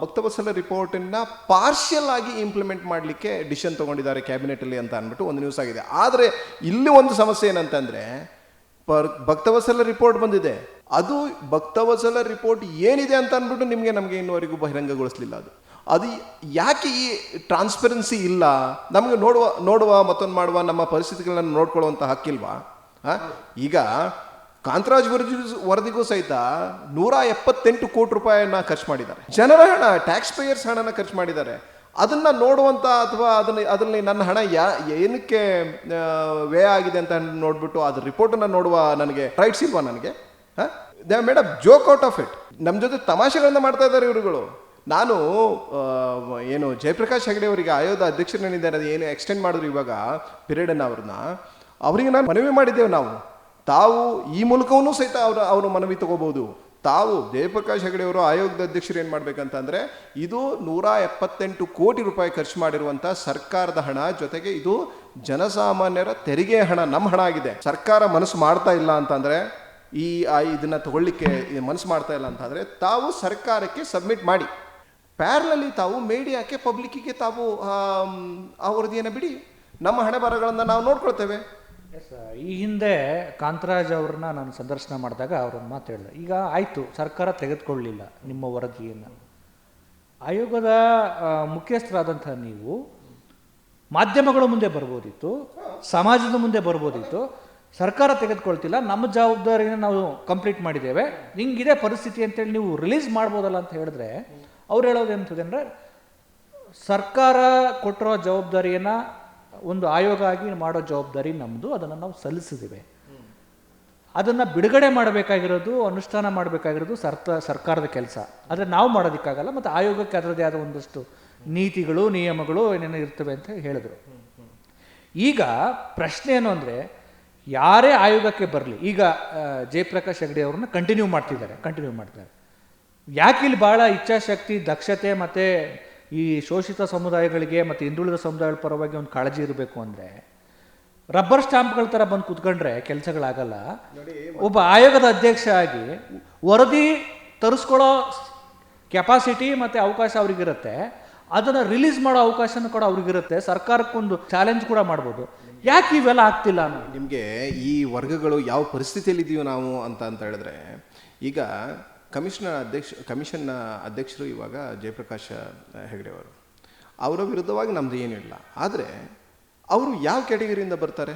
ಭಕ್ತವತ್ಸಲ ರಿಪೋರ್ಟನ್ನು ಪಾರ್ಷಿಯಲ್ ಆಗಿ ಇಂಪ್ಲಿಮೆಂಟ್ ಮಾಡಲಿಕ್ಕೆ ಡಿಸಿಷನ್ ತೊಗೊಂಡಿದ್ದಾರೆ ಕ್ಯಾಬಿನೆಟಲ್ಲಿ ಅಂತ ಅಂದ್ಬಿಟ್ಟು ಒಂದು ನ್ಯೂಸ್ ಆಗಿದೆ. ಆದರೆ ಇಲ್ಲಿ ಒಂದು ಸಮಸ್ಯೆ ಏನಂತಂದರೆ, ಪರ್ ಭಕ್ತವತ್ಸಲ ರಿಪೋರ್ಟ್ ಬಂದಿದೆ. ಅದು ಭಕ್ತವಸಲ ರಿಪೋರ್ಟ್ ಏನಿದೆ ಅಂತ ಅಂದ್ಬಿಟ್ಟು ನಿಮಗೆ ನಮಗೆ ಇನ್ನುವರೆಗೂ ಬಹಿರಂಗಗೊಳಿಸಲಿಲ್ಲ ಅದು. ಅದು ಯಾಕೆ ಈ ಟ್ರಾನ್ಸ್ಪರೆನ್ಸಿ ಇಲ್ಲ? ನಮಗೆ ನೋಡುವ ನೋಡುವ, ಮತ್ತೊಂದು ಮಾಡುವ, ನಮ್ಮ ಪರಿಸ್ಥಿತಿಗಳನ್ನ ನೋಡ್ಕೊಳ್ಳುವಂಥ ಹಕ್ಕಿಲ್ವಾ? ಈಗ ಕಾಂತರಾಜ್ ವರದಿ, ವರದಿಗೂ ಸಹಿತ ನೂರ ಎಪ್ಪತ್ತೆಂಟು ಕೋಟಿ ರೂಪಾಯಿಯನ್ನ ಖರ್ಚು ಮಾಡಿದ್ದಾರೆ. ಜನರ ಹಣ ಟ್ಯಾಕ್ಸ್ ಪೇಯರ್ಸ್ ಹಣನ ಖರ್ಚು ಮಾಡಿದ್ದಾರೆ. ಅದನ್ನು ನೋಡುವಂಥ ಅಥವಾ ಅದನ್ನ, ಅದರಲ್ಲಿ ನನ್ನ ಹಣ ಯಾ, ಏನಕ್ಕೆ ವ್ಯಯ ಆಗಿದೆ ಅಂತ ನೋಡ್ಬಿಟ್ಟು ಅದ್ರ ರಿಪೋರ್ಟನ್ನು ನೋಡುವ ನನಗೆ ರೈಟ್ಸ್ ಇಲ್ವಾ ನನಗೆ? They made a joke out of it ನಮ್ಮ ಜೊತೆ ತಮಾಷೆಗಳನ್ನ ಮಾಡ್ತಾ ಇದ್ದಾರೆ ಇವರುಗಳು. ನಾನು ಏನು ಜಯಪ್ರಕಾಶ್ ಹೆಗಡೆ ಅವರಿಗೆ ಆಯೋಗದ ಅಧ್ಯಕ್ಷರೇನಿದ್ದಾರೆ ಅದು ಏನು ಎಕ್ಸ್ಟೆಂಡ್ ಮಾಡಿದ್ರು ಇವಾಗ ಪಿರಿಯಡನ್ನು ಅವ್ರನ್ನ, ಅವರಿಗೆ ನಾನು ಮನವಿ ಮಾಡಿದ್ದೇವೆ ನಾವು. ತಾವು ಈ ಮೂಲಕವೂ ಸಹಿತ ಅವರ ಅವರು ಮನವಿ ತಗೋಬೋದು ತಾವು ಜಯಪ್ರಕಾಶ್ ಹೆಗಡೆ ಅವರು ಆಯೋಗದ ಅಧ್ಯಕ್ಷರು ಏನು ಮಾಡ್ಬೇಕಂತಂದ್ರೆ ಇದು ನೂರ ಎಪ್ಪತ್ತೆಂಟು ಕೋಟಿ ರೂಪಾಯಿ ಖರ್ಚು ಮಾಡಿರುವಂಥ ಸರ್ಕಾರದ ಹಣ, ಜೊತೆಗೆ ಇದು ಜನಸಾಮಾನ್ಯರ ತೆರಿಗೆ ಹಣ ನಮ್ಮ ಹಣ ಆಗಿದೆ. ಸರ್ಕಾರ ಮನಸ್ಸು ಮಾಡ್ತಾ ಇಲ್ಲ ಅಂತಂದ್ರೆ ಈ ಇದನ್ನು ತಗೊಳ್ಳಿಕ್ಕೆ ಮನಸ್ಸು ಮಾಡ್ತಾ ಇಲ್ಲ ಅಂತಂದ್ರೆ ತಾವು ಸರ್ಕಾರಕ್ಕೆ ಸಬ್ಮಿಟ್ ಮಾಡಿ. ಪ್ಯಾರ್ಲಲ್ಲಿ ತಾವು ಮೀಡಿಯಾಕ್ಕೆ ಪಬ್ಲಿಕ್ಕಿಗೆ ತಾವು ಆ ವರದಿಯನ್ನು ಬಿಡಿ. ನಮ್ಮ ಹಣೆ ಬರಗಳನ್ನು ನಾವು ನೋಡ್ಕೊಳ್ತೇವೆ. ಈ ಹಿಂದೆ ಕಾಂತರಾಜ್ ಅವ್ರನ್ನ ನಾನು ಸಂದರ್ಶನ ಮಾಡಿದಾಗ ಅವ್ರನ್ನ ಮಾತು ಹೇಳಿದೆ. ಈಗ ಆಯಿತು, ಸರ್ಕಾರ ತೆಗೆದುಕೊಳ್ಳಲಿಲ್ಲ ನಿಮ್ಮ ವರದಿಯನ್ನು. ಆಯೋಗದ ಮುಖ್ಯಸ್ಥರಾದಂಥ ನೀವು ಮಾಧ್ಯಮಗಳ ಮುಂದೆ ಬರ್ಬೋದಿತ್ತು, ಸಮಾಜದ ಮುಂದೆ ಬರ್ಬೋದಿತ್ತು ಸರ್ಕಾರ ತೆಗೆದುಕೊಳ್ತಿಲ್ಲ, ನಮ್ಮ ಜವಾಬ್ದಾರಿನ ನಾವು ಕಂಪ್ಲೀಟ್ ಮಾಡಿದ್ದೇವೆ. ಹಿಂಗಿದೆ ಪರಿಸ್ಥಿತಿ ಅಂತೇಳಿ ನೀವು ರಿಲೀಸ್ ಮಾಡ್ಬೋದಲ್ಲ ಅಂತ ಹೇಳಿದ್ರೆ, ಅವ್ರು ಹೇಳೋದು ಎಂತದೆ ಅಂದರೆ ಸರ್ಕಾರ ಕೊಟ್ಟಿರೋ ಜವಾಬ್ದಾರಿಯನ್ನು ಒಂದು ಆಯೋಗ ಆಗಿ ಮಾಡೋ ಜವಾಬ್ದಾರಿ ನಮ್ಮದು ಅದನ್ನು ನಾವು ಸಲ್ಲಿಸಿದ್ದೇವೆ. ಅದನ್ನು ಬಿಡುಗಡೆ ಮಾಡಬೇಕಾಗಿರೋದು, ಅನುಷ್ಠಾನ ಮಾಡಬೇಕಾಗಿರೋದು ಸರ್ತ, ಸರ್ಕಾರದ ಕೆಲಸ. ಆದರೆ ನಾವು ಮಾಡೋದಕ್ಕಾಗಲ್ಲ, ಮತ್ತು ಆಯೋಗಕ್ಕೆ ಅದರದೇ ಆದ ಒಂದಷ್ಟು ನೀತಿಗಳು, ನಿಯಮಗಳು ಏನೇನು ಇರ್ತವೆ ಅಂತ ಹೇಳಿದ್ರು. ಈಗ ಪ್ರಶ್ನೆ ಏನು ಅಂದರೆ ಯಾರೇ ಆಯೋಗಕ್ಕೆ ಬರಲಿ ಈಗ ಜಯಪ್ರಕಾಶ್ ಹೆಗ್ಡೆ ಅವ್ರನ್ನ ಕಂಟಿನ್ಯೂ ಮಾಡ್ತಿದ್ದಾರೆ ಕಂಟಿನ್ಯೂ ಮಾಡ್ತಾರೆ ಯಾಕೆ ಇಲ್ಲಿ ಭಾಳ ಇಚ್ಛಾಶಕ್ತಿ ದಕ್ಷತೆ ಮತ್ತು ಈ ಶೋಷಿತ ಸಮುದಾಯಗಳಿಗೆ ಮತ್ತು ಹಿಂದುಳಿದ ಸಮುದಾಯಗಳ ಪರವಾಗಿ ಒಂದು ಕಾಳಜಿ ಇರಬೇಕು ಅಂದರೆ ರಬ್ಬರ್ ಸ್ಟಾಂಪ್ಗಳ ಥರ ಬಂದು ಕುತ್ಕೊಂಡ್ರೆ ಕೆಲಸಗಳಾಗಲ್ಲ. ಒಬ್ಬ ಆಯೋಗದ ಅಧ್ಯಕ್ಷ ಆಗಿ ವರದಿ ತರಿಸ್ಕೊಳ್ಳೋ ಕೆಪಾಸಿಟಿ ಮತ್ತು ಅವಕಾಶ ಅವ್ರಿಗಿರುತ್ತೆ. ಅದನ್ನು ರಿಲೀಸ್ ಮಾಡೋ ಅವಕಾಶನೂ ಕೂಡ ಅವ್ರಿಗಿರುತ್ತೆ. ಸರ್ಕಾರಕ್ಕೊಂದು ಚಾಲೆಂಜ್ ಕೂಡ ಮಾಡ್ಬೋದು. ಯಾಕೆ ಇವೆಲ್ಲ ಆಗ್ತಿಲ್ಲ ನಿಮಗೆ ಈ ವರ್ಗಗಳು ಯಾವ ಪರಿಸ್ಥಿತಿಯಲ್ಲಿ ಇದೀವಿ ನಾವು ಅಂತ ಅಂತ ಹೇಳಿದ್ರೆ, ಈಗ ಕಮಿಷನ್ ಅಧ್ಯಕ್ಷ, ಕಮಿಷನ್ನ ಅಧ್ಯಕ್ಷರು ಇವಾಗ ಜಯಪ್ರಕಾಶ್ ಹೆಗಡೆ ಅವರು. ಅವರ ವಿರುದ್ಧವಾಗಿ ನಮ್ದು ಏನಿಲ್ಲ. ಆದರೆ ಅವರು ಯಾವ ಕ್ಯಾಟಗರಿಯಿಂದ ಬರ್ತಾರೆ?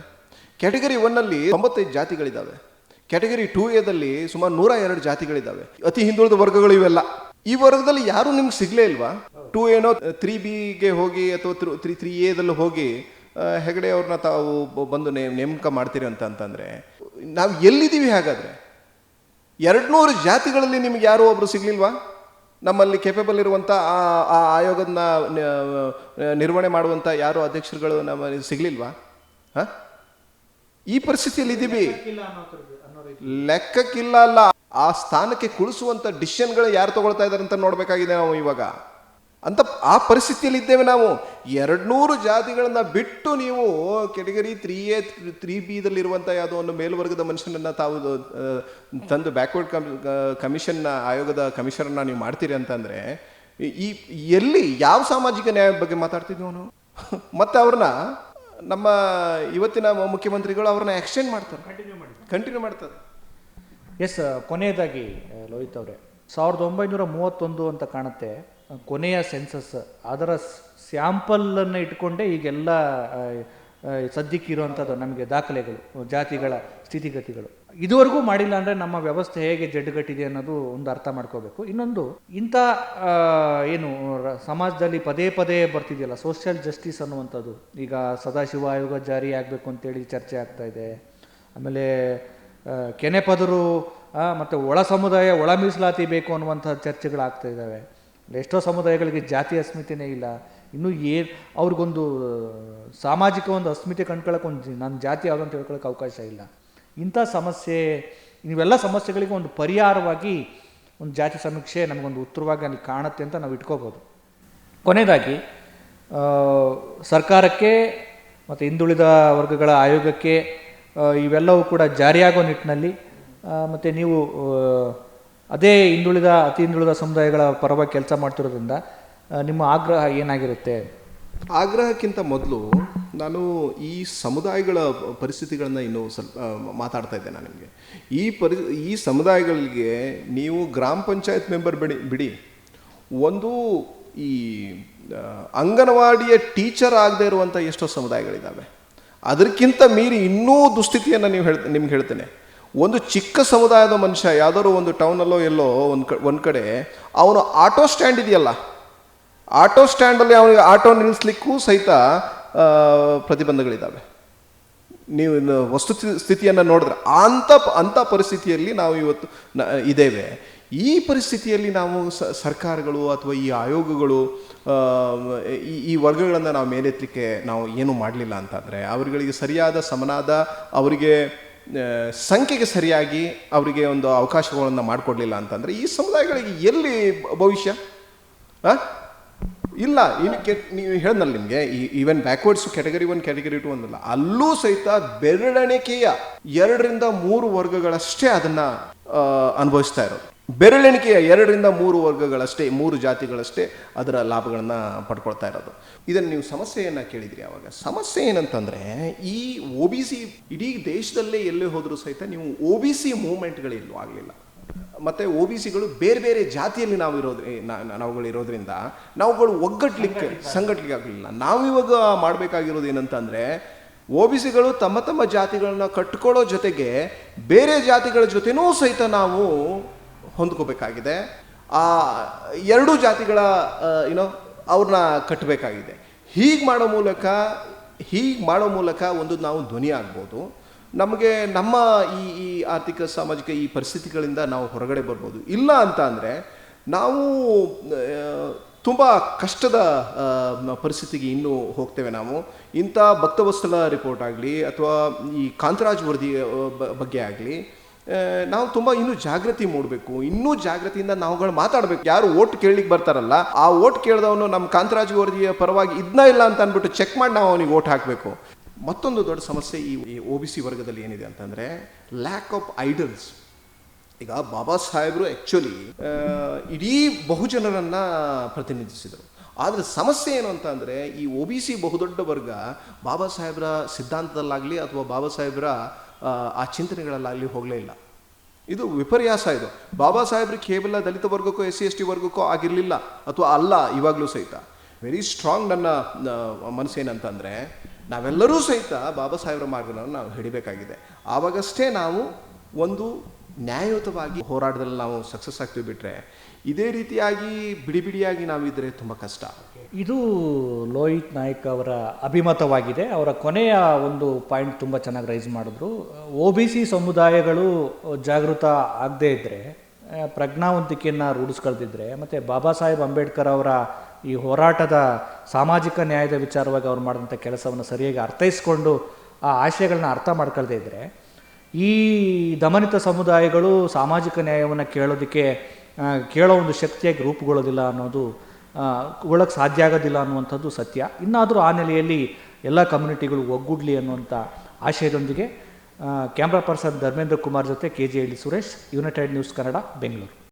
ಕ್ಯಾಟಗರಿ ಒನ್ನಲ್ಲಿ ತೊಂಬತ್ತೈದು ಜಾತಿಗಳಿದ್ದಾವೆ ಕ್ಯಾಟಗರಿ ಟೂ ಎದಲ್ಲಿ ಸುಮಾರು ನೂರ ಎರಡು ಜಾತಿಗಳಿದ್ದಾವೆ ಅತಿ ಹಿಂದುಳಿದ ವರ್ಗಗಳು ಇವೆಲ್ಲ. ಈ ವರ್ಗದಲ್ಲಿ ಯಾರು ನಿಮ್ಗೆ ಸಿಗ್ಲೇ ಇಲ್ವಾ? ಟೂ ಏನೋ ತ್ರೀ ಬಿಗೆ ಹೋಗಿ ಅಥವಾ ತ್ರೀ ತ್ರೀ ಎದಲ್ಲಿ ಹೋಗಿ ಹೆಗಡೆ ಅವ್ರನ್ನ ತಾವು ಬಂದು ನೇಮ್ ನೇಮಕ ಮಾಡ್ತೀರಿ ಅಂತ ಅಂತಂದರೆ, ನಾವು ಎಲ್ಲಿದ್ದೀವಿ ಹಾಗಾದ್ರೆ? ಎರಡ್ನೂರು ಜಾತಿಗಳಲ್ಲಿ ನಿಮ್ಗೆ ಯಾರೂ ಒಬ್ರು ಸಿಗ್ಲಿಲ್ವಾ? ನಮ್ಮಲ್ಲಿ ಕೆಪೇಬಲ್ ಇರುವಂಥ ಆ ಆ ಆಯೋಗದನ್ನ ನ- ನಿರ್ವಹಣೆ ಮಾಡುವಂಥ ಯಾರು ಅಧ್ಯಕ್ಷರುಗಳು ನಮ್ಮ ಸಿಗ್ಲಿಲ್ವಾ? ಹಾಂ? ಈ ಪರಿಸ್ಥಿತಿಯಲ್ಲಿ ಇದ್ದೀವಿ ಲೆಕ್ಕಕ್ಕಿಲ್ಲ ಅಲ್ಲ. ಆ ಸ್ಥಾನಕ್ಕೆ ಕುಳಿಸುವಂಥ ಡಿಸಿಷನ್ಗಳು ಯಾರು ತಗೊಳ್ತಾ ಇದ್ದಾರೆ ಅಂತ ನೋಡಬೇಕಾಗಿದೆ ನಾವು ಇವಾಗ. ಅಂತ ಆ ಪರಿಸ್ಥಿತಿಯಲ್ಲಿ ಇದ್ದೇವೆ ನಾವು. ಎರಡ್ನೂರು ಜಾತಿಗಳನ್ನು ಬಿಟ್ಟು ನೀವು ಕೆಟಗರಿ ತ್ರೀ ಎ ತ್ರೀ ಬಿದಲ್ಲಿರುವಂಥ ಯಾವುದೋ ಒಂದು ಮೇಲ್ವರ್ಗದ ಮನುಷ್ಯನನ್ನ ತಾವು ತಂದು ಬ್ಯಾಕ್ವರ್ಡ್ ಕಮಿಷನ್ ಆಯೋಗದ ಕಮಿಷನರ್ನ ನೀವು ಮಾಡ್ತೀರಿ ಅಂತಂದರೆ ಈ- ಈ ಎಲ್ಲಿ ಯಾವ ಸಾಮಾಜಿಕ ನ್ಯಾಯದ ಬಗ್ಗೆ ಮಾತಾಡ್ತಿದ್ವಿ ಅವನು? ಮತ್ತೆ ಅವ್ರನ್ನ ನಮ್ಮ ಇವತ್ತಿನ ಮುಖ್ಯಮಂತ್ರಿಗಳು ಅವ್ರನ್ನ ಎಕ್ಸ್ಚೇಂಜ್ ಮಾಡ್ತಾರೆ. ಕಂಟಿನ್ಯೂ ಮಾಡ್ತಾರೆ. ಎಸ್ ಕೊನೆಯದಾಗಿ ಲೋಹಿತ್ ಅವರೇ ಸಾವಿರದ ಒಂಬೈನೂರ ಮೂವತ್ತೊಂದು ಅಂತ ಕಾಣುತ್ತೆ. ಕೊನೆಯ ಸೆನ್ಸಸ್, ಅದರ ಸ್ಯಾಂಪಲನ್ನು ಇಟ್ಕೊಂಡೇ ಈಗೆಲ್ಲ ಸದ್ಯಕ್ಕಿರುವಂಥದ್ದು ನಮಗೆ ದಾಖಲೆಗಳು, ಜಾತಿಗಳ ಸ್ಥಿತಿಗತಿಗಳು. ಇದುವರೆಗೂ ಮಾಡಿಲ್ಲ ಅಂದರೆ ನಮ್ಮ ವ್ಯವಸ್ಥೆ ಹೇಗೆ ಜಡ್ಡುಗಟ್ಟಿದೆ ಅನ್ನೋದು ಒಂದು ಅರ್ಥ ಮಾಡ್ಕೋಬೇಕು. ಇನ್ನೊಂದು, ಇಂಥ ಏನು ಸಮಾಜದಲ್ಲಿ ಪದೇ ಪದೇ ಬರ್ತಿದೆಯಲ್ಲ, ಸೋಷಿಯಲ್ ಜಸ್ಟಿಸ್ ಅನ್ನುವಂಥದ್ದು. ಈಗ ಸದಾಶಿವ ಆಯೋಗ ಜಾರಿ ಆಗಬೇಕು ಅಂತೇಳಿ ಚರ್ಚೆ ಆಗ್ತಾ ಇದೆ. ಆಮೇಲೆ ಕೆನೆಪದರು ಮತ್ತು ಒಳ ಸಮುದಾಯ ಒಳ ಮೀಸಲಾತಿ ಬೇಕು ಅನ್ನುವಂಥ ಚರ್ಚೆಗಳಾಗ್ತಾ ಇದ್ದಾವೆ. ಎಷ್ಟೋ ಸಮುದಾಯಗಳಿಗೆ ಜಾತಿ ಅಸ್ಮಿತೆನೇ ಇಲ್ಲ. ಇನ್ನೂ ಏ, ಅವ್ರಿಗೊಂದು, ಸಾಮಾಜಿಕ ಒಂದು ಅಸ್ಮಿತೆ ಕಂಡ್ಕೊಳ್ಳೋಕೆ ಒಂದು ನನ್ನ ಜಾತಿ ಯಾವುದು ಅಂತ ಹೇಳ್ಕೊಳ್ಳೋಕೆ ಅವಕಾಶ ಇಲ್ಲ. ಇಂಥ ಸಮಸ್ಯೆ, ಇವೆಲ್ಲ ಸಮಸ್ಯೆಗಳಿಗೆ ಒಂದು ಪರಿಹಾರವಾಗಿ ಒಂದು ಜಾತಿ ಸಮೀಕ್ಷೆ ನಮಗೊಂದು ಉತ್ತರವಾಗಿ ಅಲ್ಲಿ ಕಾಣುತ್ತೆ ಅಂತ ನಾವು ಇಟ್ಕೋಬೋದು. ಕೊನೆಯದಾಗಿ ಸರ್ಕಾರಕ್ಕೆ ಮತ್ತು ಹಿಂದುಳಿದ ವರ್ಗಗಳ ಆಯೋಗಕ್ಕೆ ಇವೆಲ್ಲವೂ ಕೂಡ ಜಾರಿಯಾಗೋ ನಿಟ್ಟಿನಲ್ಲಿ ಮತ್ತು ನೀವು ಅದೇ ಹಿಂದುಳಿದ, ಅತಿ ಹಿಂದುಳಿದ ಸಮುದಾಯಗಳ ಪರವಾಗಿ ಕೆಲಸ ಮಾಡ್ತಿರೋದ್ರಿಂದ ನಿಮ್ಮ ಆಗ್ರಹ ಏನಾಗಿರುತ್ತೆ? ಆಗ್ರಹಕ್ಕಿಂತ ಮೊದಲು ನಾನು ಈ ಸಮುದಾಯಗಳ ಪರಿಸ್ಥಿತಿಗಳನ್ನ ಇನ್ನು ಸ್ವಲ್ಪ ಮಾತಾಡ್ತಾ ಇದ್ದೆ ನಾನು ನಿಮಗೆ. ಈ ಪರಿ, ಈ ಸಮುದಾಯಗಳಿಗೆ ನೀವು ಗ್ರಾಮ ಪಂಚಾಯತ್ ಮೆಂಬರ್ ಬಿಡಿ ಬಿಡಿ. ಒಂದು ಈ ಅಂಗನವಾಡಿಯ ಟೀಚರ್ ಆಗದೆ ಇರುವಂಥ ಎಷ್ಟೋ ಸಮುದಾಯಗಳಿದ್ದಾವೆ. ಅದಕ್ಕಿಂತ ಮೀರಿ ಇನ್ನೂ ದುಸ್ಥಿತಿಯನ್ನು ನೀವು ಹೇಳ್ ನಿಮ್ಗೆ ಹೇಳ್ತೇನೆ. ಒಂದು ಚಿಕ್ಕ ಸಮುದಾಯದ ಮನುಷ್ಯ, ಯಾವ್ದಾದ್ರು ಒಂದು ಟೌನಲ್ಲೋ ಎಲ್ಲೋ ಒಂದು ಕ, ಒಂದು ಕಡೆ, ಅವನು ಆಟೋ ಸ್ಟ್ಯಾಂಡ್ ಇದೆಯಲ್ಲ. ಆಟೋ ಸ್ಟ್ಯಾಂಡಲ್ಲಿ ಅವನಿಗೆ ಆಟೋ ನಿಲ್ಲಿಸ್ಲಿಕ್ಕೂ ಸಹಿತ ಪ್ರತಿಬಂಧಗಳಿದ್ದಾವೆ. ನೀವು ವಸ್ತು ಸ್ಥಿತಿಯನ್ನು ನೋಡಿದ್ರೆ ಅಂಥ ಅಂಥ ಪರಿಸ್ಥಿತಿಯಲ್ಲಿ ನಾವು ಇವತ್ತು ನ- ಇದ್ದೇವೆ. ಈ ಪರಿಸ್ಥಿತಿಯಲ್ಲಿ ನಾವು ಸ- ಸರ್ಕಾರಗಳು ಅಥವಾ ಈ ಆಯೋಗಗಳು ಈ ವರ್ಗಗಳನ್ನು ನಾವು ಮೇಲೆತ್ತಲಿಕ್ಕೆ ನಾವು ಏನು ಮಾಡಲಿಲ್ಲ ಅಂತಂದರೆ ಅವರುಗಳಿಗೆ ಸರಿಯಾದ ಸಮನಾದ, ಅವರಿಗೆ ಸಂಖ್ಯೆಗೆ ಸರಿಯಾಗಿ ಅವರಿಗೆ ಒಂದು ಅವಕಾಶಗಳನ್ನು ಮಾಡಿಕೊಡಲಿಲ್ಲ ಅಂತಂದರೆ ಈ ಸಮುದಾಯಗಳಿಗೆ ಎಲ್ಲಿ ಭವಿಷ್ಯ? ಇಲ್ಲ ಇನ್ನು ಕೆ, ನೀವು ಹೇಳಿದ್ನಲ್ಲ ನಿಮಗೆ, ಈ even backwards category one category two ಒಂದಲ್ಲ ಅಲ್ಲೂ ಸಹಿತ ಬೆರಳೆಣಿಕೆಯ ಎರಡರಿಂದ ಮೂರು ವರ್ಗಗಳಷ್ಟೇ ಅದನ್ನು ಅನುಭವಿಸ್ತಾ ಇರೋದು ಬೆರಳೆಣಿಕೆಯ ಎರಡರಿಂದ ಮೂರು ವರ್ಗಗಳಷ್ಟೇ, ಮೂರು ಜಾತಿಗಳಷ್ಟೇ ಅದರ ಲಾಭಗಳನ್ನು ಪಡ್ಕೊಳ್ತಾ ಇರೋದು. ಇದನ್ನು ನೀವು ಸಮಸ್ಯೆಯನ್ನು ಕೇಳಿದ್ರಿ ಅವಾಗ. ಸಮಸ್ಯೆ ಏನಂತಂದರೆ, ಈ ಒ ಬಿ ಸಿ ಇಡೀ ದೇಶದಲ್ಲೇ ಎಲ್ಲೇ ಹೋದರೂ ಸಹಿತ ನೀವು ಒ ಬಿ ಸಿ ಮೂವ್ಮೆಂಟ್ಗಳಿಲ್ಲೂ ಆಗಲಿಲ್ಲ. ಮತ್ತು ಒ ಬಿ ಸಿಗಳು ಬೇರೆ ಬೇರೆ ಜಾತಿಯಲ್ಲಿ ನಾವು ಇರೋದ್ರ ನಾವುಗಳು ಇರೋದ್ರಿಂದ ನಾವುಗಳು ಒಗ್ಗಟ್ಲಿಕ್ಕೆ, ಸಂಘಟ್ಲಿಕ್ಕೆ ಆಗಲಿಲ್ಲ. ನಾವು ಇವಾಗ ಮಾಡಬೇಕಾಗಿರೋದು ಏನಂತಂದರೆ ಒ ಬಿ ಸಿಗಳು ತಮ್ಮ ತಮ್ಮ ಜಾತಿಗಳನ್ನ ಕಟ್ಕೊಳ್ಳೋ ಜೊತೆಗೆ ಬೇರೆ ಜಾತಿಗಳ ಜೊತೆನೂ ಸಹಿತ ನಾವು ಹೊಂದ್ಕೋಬೇಕಾಗಿದೆ. ಆ, ಎರಡೂ ಜಾತಿಗಳ ಏನೋ ಅವ್ರನ್ನ ಕಟ್ಟಬೇಕಾಗಿದೆ ಹೀಗೆ ಮಾಡೋ ಮೂಲಕ, ಹೀಗೆ ಮಾಡೋ ಮೂಲಕ ಒಂದು ನಾವು ಧ್ವನಿ ಆಗ್ಬೋದು. ನಮಗೆ ನಮ್ಮ ಈ ಈ ಆರ್ಥಿಕ, ಸಾಮಾಜಿಕ ಈ ಪರಿಸ್ಥಿತಿಗಳಿಂದ ನಾವು ಹೊರಗಡೆ ಬರ್ಬೋದು. ಇಲ್ಲ ಅಂತ ಅಂದರೆ, ನಾವು ತುಂಬ ಕಷ್ಟದ ಪರಿಸ್ಥಿತಿಗೆ ಇನ್ನೂ ಹೋಗ್ತೇವೆ ನಾವು. ಇಂಥ ಭಕ್ತವತ್ಸಲ ರಿಪೋರ್ಟ್ ಆಗಲಿ, ಅಥವಾ ಈ ಕಾಂತರಾಜ್ ವರದಿ ಬಗ್ಗೆ ಆಗಲಿ ನಾವು ತುಂಬ ಇನ್ನೂ ಜಾಗೃತಿ ಮೂಡಬೇಕು, ಇನ್ನೂ ಜಾಗೃತಿಯಿಂದ ನಾವುಗಳು ಮಾತಾಡಬೇಕು. ಯಾರು ಓಟ್ ಕೇಳಲಿಕ್ಕೆ ಬರ್ತಾರಲ್ಲ, ಆ ಓಟ್ ಕೇಳಿದವನು ನಮ್ಮ ಕಾಂತರಾಜ್ ವರದಿಯ ಪರವಾಗಿ ಇದನ್ನ ಇಲ್ಲ ಅಂತ ಅಂದ್ಬಿಟ್ಟು ಚೆಕ್ ಮಾಡಿ ನಾವು ಅವನಿಗೆ ಓಟ್ ಹಾಕಬೇಕು. ಮತ್ತೊಂದು ದೊಡ್ಡ ಸಮಸ್ಯೆ ಈ ಒ ಬಿ ಸಿ ವರ್ಗದಲ್ಲಿ ಏನಿದೆ ಅಂತಂದರೆ ಲ್ಯಾಕ್ ಆಫ್ ಐಡಲ್ಸ್ ಈಗ ಬಾಬಾ ಸಾಹೇಬರು ಆ್ಯಕ್ಚುಲಿ ಇಡೀ ಬಹುಜನರನ್ನು ಪ್ರತಿನಿಧಿಸಿದರು. ಆದರೆ ಸಮಸ್ಯೆ ಏನು ಅಂತ ಅಂದರೆ, ಈ ಒ ಬಿ ಸಿ ಬಹುದೊಡ್ಡ ವರ್ಗ ಬಾಬಾ ಸಾಹೇಬರ ಸಿದ್ಧಾಂತದಲ್ಲಾಗಲಿ ಅಥವಾ ಬಾಬಾ ಸಾಹೇಬರ ಆ, ಚಿಂತನೆಗಳಲ್ಲಾಗಲಿ ಹೋಗಲೇ ಇಲ್ಲ. ಇದು ವಿಪರ್ಯಾಸ ಇದು. ಬಾಬಾ ಸಾಹೇಬ್ರಿಗೆ ಕೇವಲ ದಲಿತ ವರ್ಗಕ್ಕೂ ಎಸ್ ಸಿ ಎಸ್ ಟಿ ವರ್ಗಕ್ಕೂ ಆಗಿರಲಿಲ್ಲ. ಅಥವಾ ಅಲ್ಲ ಇವಾಗಲೂ ಸಹಿತ. ವೆರಿ ಸ್ಟ್ರಾಂಗ್ ನನ್ನ ಮನಸ್ಸೇನಂತಂದರೆ ನಾವೆಲ್ಲರೂ ಸಹಿತ ಬಾಬಾ ಸಾಹೇಬ್ರ ಮಾರ್ಗವನ್ನು ನಾವು ಹಿಡಿಬೇಕಾಗಿದೆ. ಆವಾಗಷ್ಟೇ ನಾವು ಒಂದು ನ್ಯಾಯಯುತವಾಗಿ ಹೋರಾಟದಲ್ಲಿ ನಾವು ಸಕ್ಸಸ್ ಆಗ್ತೀವಿ ಬಿಟ್ಟರೆ ಇದೇ ರೀತಿಯಾಗಿ ಬಿಡಿ ಬಿಡಿಯಾಗಿ ನಾವಿದ್ರೆ ತುಂಬ ಕಷ್ಟ. ಇದು ಲೋಹಿತ್ ನಾಯ್ಕ್ ಅವರ ಅಭಿಮತವಾಗಿದೆ. ಅವರ ಕೊನೆಯ ಒಂದು ಪಾಯಿಂಟ್ ತುಂಬ ಚೆನ್ನಾಗಿ ರೈಸ್ ಮಾಡಿದ್ರು. ಒ ಬಿ ಸಿ ಸಮುದಾಯಗಳು ಜಾಗೃತ ಆಗದೇ ಇದ್ದರೆ ಪ್ರಜ್ಞಾವಂತಿಕೆಯನ್ನು ರೂಢಿಸ್ಕೊಳ್ತಿದ್ರೆ ಮತ್ತು ಬಾಬಾ ಸಾಹೇಬ್ ಅಂಬೇಡ್ಕರ್ ಅವರ ಈ ಹೋರಾಟದ ಸಾಮಾಜಿಕ ನ್ಯಾಯದ ವಿಚಾರವಾಗಿ ಅವ್ರು ಮಾಡಿದಂಥ ಕೆಲಸವನ್ನು ಸರಿಯಾಗಿ ಅರ್ಥೈಸ್ಕೊಂಡು ಆ ಆಶಯಗಳನ್ನ ಅರ್ಥ ಮಾಡ್ಕೊಳ್ದೇ ಇದ್ದರೆ ಈ ದಮನಿತ ಸಮುದಾಯಗಳು ಸಾಮಾಜಿಕ ನ್ಯಾಯವನ್ನು ಕೇಳೋದಕ್ಕೆ ಕೇಳೋ ಒಂದು ಶಕ್ತಿಯಾಗಿ ರೂಪುಗೊಳ್ಳೋದಿಲ್ಲ ಅನ್ನೋದು ಗೊಳ್ಳಕ್ಕೆ ಸಾಧ್ಯ ಆಗೋದಿಲ್ಲ ಅನ್ನುವಂಥದ್ದು ಸತ್ಯ. ಇನ್ನಾದರೂ ಆ ನೆಲೆಯಲ್ಲಿ ಎಲ್ಲ ಕಮ್ಯುನಿಟಿಗಳು ಒಗ್ಗೂಡಲಿ ಅನ್ನುವಂಥ ಆಶಯದೊಂದಿಗೆ ಕ್ಯಾಮ್ರಾ ಪರ್ಸನ್ ಧರ್ಮೇಂದ್ರ ಕುಮಾರ್ ಜೊತೆ K G Halli Suresh, United News Kannada, Bengaluru.